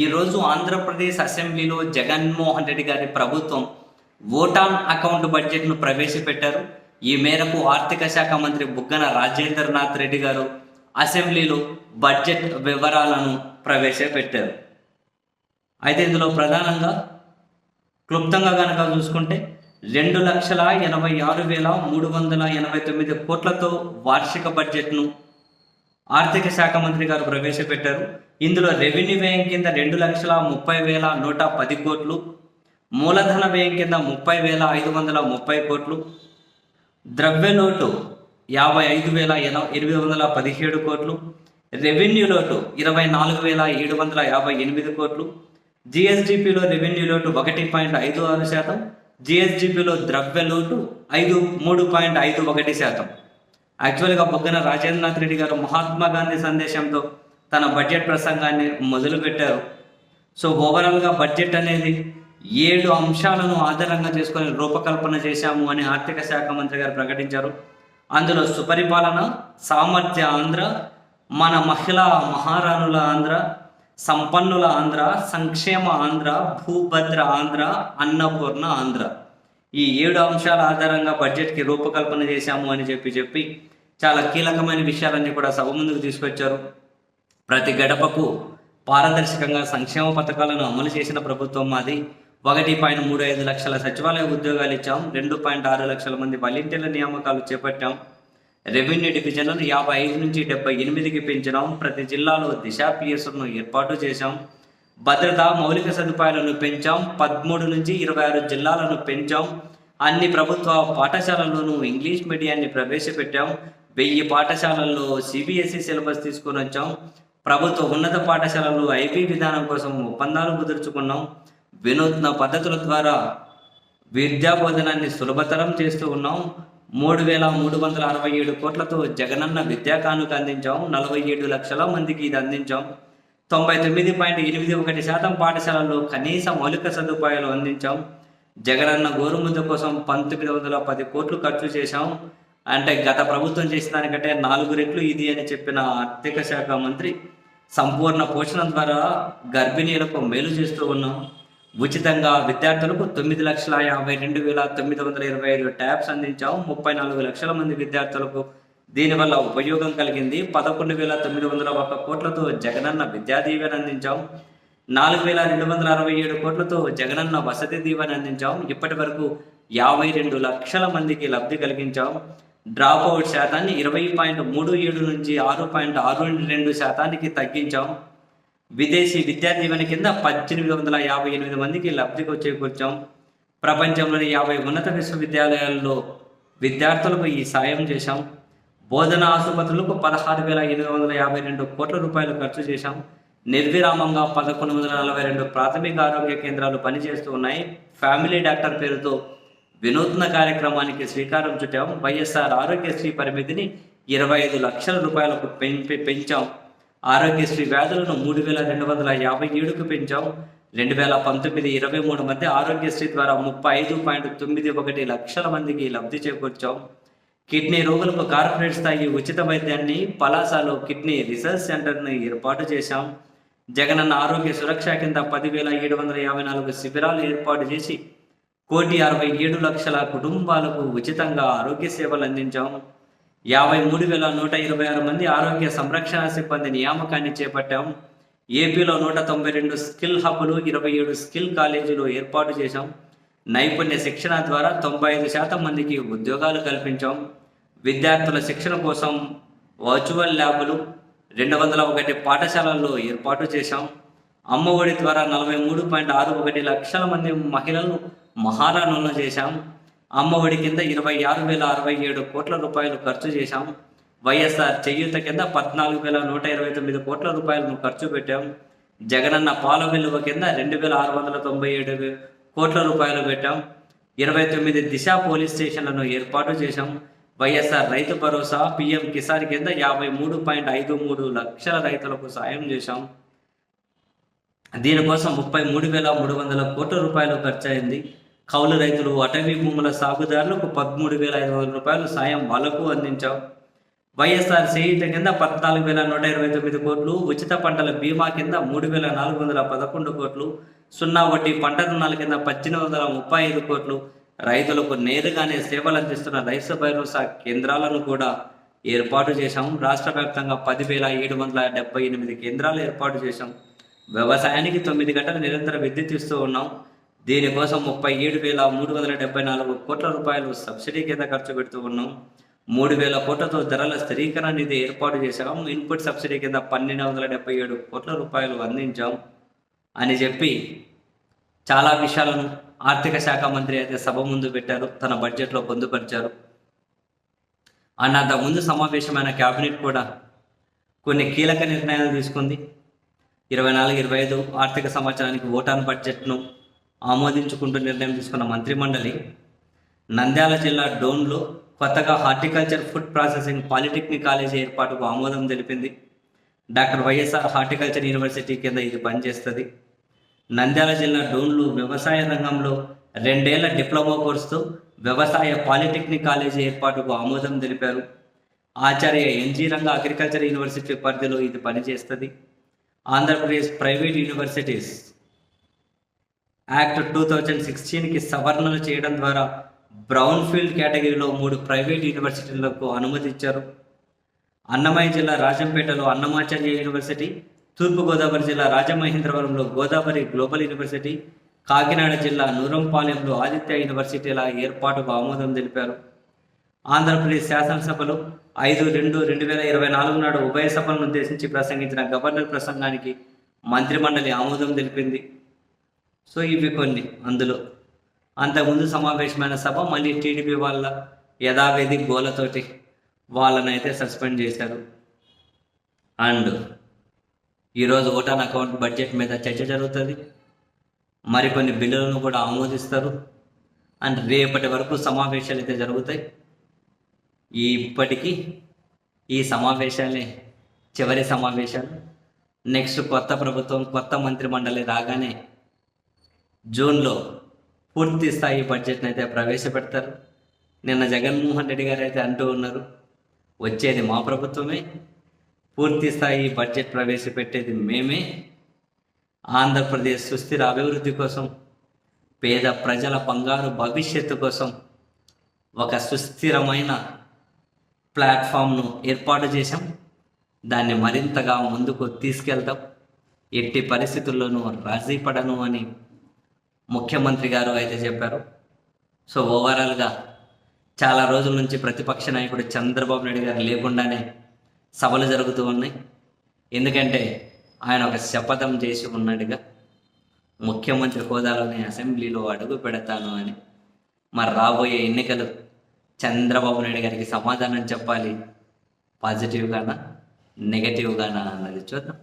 ఈరోజు ఆంధ్రప్రదేశ్ అసెంబ్లీలో జగన్మోహన్ రెడ్డి గారి ప్రభుత్వం ఓటాన్ అకౌంట్ బడ్జెట్ను ప్రవేశపెట్టారు. ఈ మేరకు ఆర్థిక శాఖ మంత్రి బుగ్గన రాజేంద్రనాథ్ రెడ్డి గారు అసెంబ్లీలో బడ్జెట్ వివరాలను ప్రవేశపెట్టారు. అయితే ఇందులో ప్రధానంగా క్లుప్తంగా కనుక చూసుకుంటే రెండు లక్షల ఎనభై ఆరు వేల మూడు వందల ఎనభై తొమ్మిది కోట్లతో వార్షిక బడ్జెట్ను ఆర్థిక శాఖ మంత్రి గారు ప్రవేశపెట్టారు. ఇందులో రెవెన్యూ వ్యయం కింద రెండు లక్షల ముప్పై వేల నూట పది కోట్లు మూలధన వ్యయం కింద ముప్పై వేల ఐదు వందల ముప్పై కోట్లు ద్రవ్య లోటు యాభై ఐదు వేల ఎనిమిది వందల పదిహేడు కోట్లు రెవెన్యూ లోటు ఇరవై నాలుగు వేల ఏడు వందల యాభై ఎనిమిది కోట్లు జిఎస్డిపిలో రెవెన్యూ లోటు ఒకటి పాయింట్ ఐదు ఆరు శాతం జిఎస్డిపిలో ద్రవ్య లోటు ఐదు మూడు పాయింట్ ఐదు ఒకటి శాతం. యాక్చువల్గా బొగ్గన రాజేంద్రనాథ్ రెడ్డి గారు మహాత్మా గాంధీ సందేశంతో తన బడ్జెట్ ప్రసంగాన్ని మొదలుపెట్టారు. సో ఓవరాల్గా బడ్జెట్ అనేది ఏడు అంశాలను ఆధారంగా చేసుకొని రూపకల్పన చేశాము అని ఆర్థిక శాఖ మంత్రి గారు ప్రకటించారు. అందులో సుపరిపాలన సామర్థ్య ఆంధ్ర మన మహిళా మహారాణుల ఆంధ్ర సంపన్నుల ఆంధ్ర సంక్షేమ ఆంధ్ర భూభద్ర ఆంధ్ర అన్నపూర్ణ ఆంధ్ర. ఈ ఏడు అంశాల ఆధారంగా బడ్జెట్కి రూపకల్పన చేశాము అని చెప్పి చెప్పి చాలా కీలకమైన విషయాలన్నీ కూడా సభ ముందుకు తీసుకొచ్చారు. ప్రతి గడపకు పారదర్శకంగా సంక్షేమ పథకాలను అమలు చేసిన ప్రభుత్వం మాది. ఒకటి పాయింట్ మూడు ఐదు లక్షల సచివాలయ ఉద్యోగాలు ఇచ్చాం. రెండు పాయింట్ ఆరు లక్షల మంది వాలంటీర్ల నియామకాలు చేపట్టాం. రెవెన్యూ డివిజన్లను యాభై ఐదు నుంచి డెబ్బై ఎనిమిదికి పెంచడం ప్రతి జిల్లాలో దిశా పిఎస్ను ఏర్పాటు చేశాం. భద్రత మౌలిక సదుపాయాలను పెంచాం. పదమూడు నుంచి ఇరవై ఆరు జిల్లాలను పెంచాం. అన్ని ప్రభుత్వ పాఠశాలల్లోనూ ఇంగ్లీష్ మీడియాన్ని ప్రవేశపెట్టాం. వెయ్యి పాఠశాలల్లో సిబిఎస్ఈ సిలబస్ తీసుకొని వచ్చాం. ప్రభుత్వ ఉన్నత పాఠశాలలు ఐపీ విధానం కోసం ఒప్పందాలు కుదుర్చుకున్నాం. వినూత్న పద్ధతుల ద్వారా విద్యా బోధనాన్ని సులభతరం చేస్తూ ఉన్నాం. మూడు వేల మూడు వందల అరవై ఏడు కోట్లతో జగనన్న విద్యా కానుక అందించాం. నలభై ఏడు లక్షల మందికి ఇది అందించాం. తొంభై తొమ్మిది పాయింట్ ఎనిమిది ఒకటి శాతం పాఠశాలల్లో కనీస మౌలిక సదుపాయాలు అందించాం. జగనన్న గోరుముద్ద కోసం పంతొమ్మిది వందల పది కోట్లు ఖర్చు చేశాం. అంటే గత ప్రభుత్వం చేసిన దానికంటే నాలుగు రెట్లు ఇది అని చెప్పిన ఆర్థిక శాఖ మంత్రి సంపూర్ణ పోషణ ద్వారా గర్భిణీలకు మేలు చేస్తూ ఉన్నాం ఉచితంగా విద్యార్థులకు తొమ్మిది లక్షల యాభై రెండు వేల తొమ్మిది వందల ఇరవై ఐదు ట్యాబ్స్ అందించాం ముప్పై నాలుగు లక్షల మంది విద్యార్థులకు దీనివల్ల ఉపయోగం కలిగింది. పదకొండు వేల తొమ్మిది వందల ఒక్క కోట్లతో జగనన్న విద్యా దీవెన అందించాం నాలుగు వేల రెండు వందల అరవై ఏడు కోట్లతో జగనన్న వసతి దీవెన అందించాం ఇప్పటి వరకు యాభై రెండు లక్షల మందికి లబ్ధి కలిగించాం డ్రాప్ అవుట్ శాతాన్ని ఇరవై పాయింట్ మూడు ఏడు నుంచి ఆరు పాయింట్ ఆరు రెండు శాతానికి తగ్గించాం. విదేశీ విద్యా దీవెన కింద పద్దెనిమిది వందల యాభై ఎనిమిది మందికి లబ్ధికి చేకూర్చాం. ప్రపంచంలోని యాభై ఉన్నత విశ్వవిద్యాలయాల్లో విద్యార్థులకు ఈ సాయం చేశాం. బోధన ఆసుపత్రులకు పదహారు వేల ఎనిమిది వందల యాభై రెండు కోట్ల రూపాయలు ఖర్చు చేశాం. నిర్విరామంగా పదకొండు వందల నలభై రెండు ప్రాథమిక ఆరోగ్య కేంద్రాలు పనిచేస్తూ ఉన్నాయి. ఫ్యామిలీ డాక్టర్ పేరుతో వినూత్న కార్యక్రమానికి శ్రీకారం చుట్టాం. వైఎస్ఆర్ ఆరోగ్యశ్రీ పరిమితిని ఇరవై ఐదు లక్షల రూపాయలకు పెంపి పెంచాం. ఆరోగ్యశ్రీ వ్యాధులను మూడు వేల రెండు వందల యాభై ఏడుకు పెంచాం. రెండు వేల పంతొమ్మిది ఇరవై మూడు మధ్య ఆరోగ్యశ్రీ ద్వారా ముప్పై ఐదు పాయింట్ తొమ్మిది ఒకటి లక్షల మందికి లబ్ధి చేకూర్చాం. కిడ్నీ రోగులకు కార్పొరేట్ స్థాయి ఉచిత వైద్యాన్ని పలాసలో కిడ్నీ రీసెర్చ్ సెంటర్ని ఏర్పాటు చేశాం. జగనన్న ఆరోగ్య సురక్ష కింద పదివేల ఏడు వందల యాభై నాలుగు శిబిరాలు ఏర్పాటు చేసి కోటి అరవై ఏడు లక్షల కుటుంబాలకు ఉచితంగా ఆరోగ్య సేవలు అందించాం. యాభై మూడు వేల నూట ఇరవై ఆరు మంది ఆరోగ్య సంరక్షణ సిబ్బంది నియామకాన్ని చేపట్టాం. ఏపీలో నూట తొంభై రెండు స్కిల్ హబ్బులు ఇరవై ఏడు స్కిల్ కాలేజీలు ఏర్పాటు చేశాం. నైపుణ్య శిక్షణ ద్వారా తొంభై ఐదు శాతం మందికి ఉద్యోగాలు కల్పించాం. విద్యార్థుల శిక్షణ కోసం వర్చువల్ ల్యాబులు రెండు వందల ఒకటి పాఠశాలల్లో ఏర్పాటు చేశాం. అమ్మ ఒడి ద్వారా నలభై మూడు పాయింట్ ఆరు ఒకటి లక్షల మంది మహిళలు మహారాణులను చేశాం అమ్మ ఒడి కింద ఇరవై ఆరు వేల అరవై ఏడు కోట్ల రూపాయలు ఖర్చు చేశాం వైఎస్ఆర్ చేయూత కింద పద్నాలుగు వేల నూట ఇరవై తొమ్మిది కోట్ల రూపాయలను ఖర్చు పెట్టాం జగనన్న పాల విలువ కింద రెండు వేల ఆరు వందల తొంభై ఏడు కోట్ల రూపాయలు పెట్టాం ఇరవై తొమ్మిది దిశ పోలీస్ స్టేషన్లను ఏర్పాటు చేశాం వైఎస్ఆర్ రైతు భరోసా పిఎం కిసాన్ కింద యాభై మూడు పాయింట్ ఐదు మూడు లక్షల రైతులకు సాయం చేశాం దీనికోసం ముప్పై మూడు వేల మూడు వందల కోట్ల రూపాయలు ఖర్చయింది. కౌలు రైతులు అటవీ భూముల సాగుదారులకు పదమూడు వేల ఐదు వందల రూపాయలు సాయం వాళ్ళకు అందించాం. వైఎస్ఆర్ చేయుత కింద పద్నాలుగు వేల నూట ఇరవై తొమ్మిది కోట్లు ఉచిత పంటల బీమా కింద మూడు వేల నాలుగు వందల పదకొండు కోట్లు సున్నా వడ్డీ పంట రుణాల కింద పద్దెనిమిది వందల ముప్పై ఐదు కోట్లు. రైతులకు నేరుగానే సేవలు అందిస్తున్న రైతు భరోసా కేంద్రాలను కూడా ఏర్పాటు చేశాం. రాష్ట్ర వ్యాప్తంగా పదివేల ఏడు వందల డెబ్బై ఎనిమిది కేంద్రాలు ఏర్పాటు చేశాం. వ్యవసాయానికి తొమ్మిది గంటల నిరంతర విద్యుత్ ఇస్తూ ఉన్నాం. దీనికోసం ముప్పై ఏడు వేల మూడు వందల డెబ్బై నాలుగు కోట్ల రూపాయలు సబ్సిడీ కింద ఖర్చు పెడుతూ ఉన్నాం. మూడు వేల కోట్లతో ధరల స్థిరీకరణ నిధి ఏర్పాటు చేశాం. ఇన్పుట్ సబ్సిడీ కింద పన్నెండు వందల డెబ్బై ఏడు కోట్ల రూపాయలు అందించాం అని చెప్పి చాలా విషయాలను ఆర్థిక శాఖ మంత్రి అయితే సభ ముందు పెట్టారు. తన బడ్జెట్లో పొందుపరిచారు. అండ్ ముందు సమావేశమైన కేబినెట్ కూడా కొన్ని కీలక నిర్ణయాలు తీసుకుంది. ఇరవై నాలుగు ఇరవై ఐదు ఆర్థిక సంవత్సరానికి ఓటాన్ బడ్జెట్ను ఆమోదించుకుంటూ నిర్ణయం తీసుకున్న మంత్రిమండలి నంద్యాల జిల్లా డోన్లో కొత్తగా horticulture food processing polytechnic college ఏర్పాటుకు ఆమోదం తెలిపింది. డాక్టర్ వైఎస్ఆర్ హార్టికల్చర్ యూనివర్సిటీ కింద ఇది పనిచేస్తుంది. నంద్యాల జిల్లా డోన్లు వ్యవసాయ రంగంలో రెండేళ్ళ డిప్లొమా కోర్సుతో వ్యవసాయ పాలిటెక్నిక్ కాలేజీ ఏర్పాటుకు ఆమోదం తెలిపారు. Acharya NG Ranga agriculture university పరిధిలో ఇది పనిచేస్తుంది. Andhra Pradesh private universities act two thousand సిక్స్టీన్కి సవరణలు చేయడం ద్వారా బ్రౌన్ ఫీల్డ్ కేటగిరీలో మూడు ప్రైవేట్ యూనివర్సిటీలకు అనుమతి ఇచ్చారు అన్నమయ్య జిల్లా రాజంపేటలో అన్నమాచార్య యూనివర్సిటీ తూర్పుగోదావరి జిల్లా రాజమహేంద్రవరంలో గోదావరి గ్లోబల్ యూనివర్సిటీ కాకినాడ జిల్లా నూరంపాలెంలో ఆదిత్య యూనివర్సిటీల ఏర్పాటుకు ఆమోదం తెలిపారు. ఆంధ్రప్రదేశ్ శాసనసభలో ఐదు రెండు రెండు వేల ఇరవై నాలుగు నాడు ఉభయ సభలను ఉద్దేశించి ప్రసంగించిన గవర్నర్ ప్రసంగానికి మంత్రిమండలి ఆమోదం తెలిపింది. సో ఇవి కొన్ని అందులో. అంతకుముందు సమావేశమైన సభ మళ్ళీ టీడీపీ వాళ్ళ యథావిధి గోలతోటి వాళ్ళనైతే సస్పెండ్ చేశారు. అండ్ ఈరోజు ఓటాన్ అకౌంట్ బడ్జెట్ మీద చర్చ జరుగుతుంది. మరికొన్ని బిల్లులను కూడా ఆమోదిస్తారు. అండ్ రేపటి వరకు సమావేశాలు అయితే జరుగుతాయి. ఇప్పటికీ ఈ సమావేశాలే చివరి సమావేశాలు. నెక్స్ట్ కొత్త ప్రభుత్వం కొత్త మంత్రిమండలి రాగానే జూన్లో పూర్తి స్థాయి బడ్జెట్ని అయితే ప్రవేశపెడతారు. నిన్న జగన్మోహన్ రెడ్డి గారు అయితే అంటూ ఉన్నారు వచ్చేది మా ప్రభుత్వమే పూర్తి స్థాయి బడ్జెట్ ప్రవేశపెట్టేది మేమే. ఆంధ్రప్రదేశ్ సుస్థిర అభివృద్ధి కోసం పేద ప్రజల బంగారు భవిష్యత్తు కోసం ఒక సుస్థిరమైన ప్లాట్ఫామ్ను ఏర్పాటు చేశాం. దాన్ని మరింతగా ముందుకు తీసుకెళ్తాం ఎట్టి పరిస్థితుల్లోనూ రాజీ పడను అని ముఖ్యమంత్రి గారు అయితే చెప్పారు. సో ఓవరాల్గా చాలా రోజుల నుంచి ప్రతిపక్ష నాయకుడు చంద్రబాబు నాయుడు గారు లేకుండానే సభలు జరుగుతూ ఉన్నాయి. ఎందుకంటే ఆయన ఒక శపథం చేసి ఉన్నాడుగా ముఖ్యమంత్రి హోదాలోనే అసెంబ్లీలో అడుగు పెడతాను అని మరి రాబోయే ఎన్నికలు చంద్రబాబు నాయుడు గారికి సమాధానం చెప్పాలి. పాజిటివ్గానా? నెగటివ్గానా అన్నది చూద్దాం.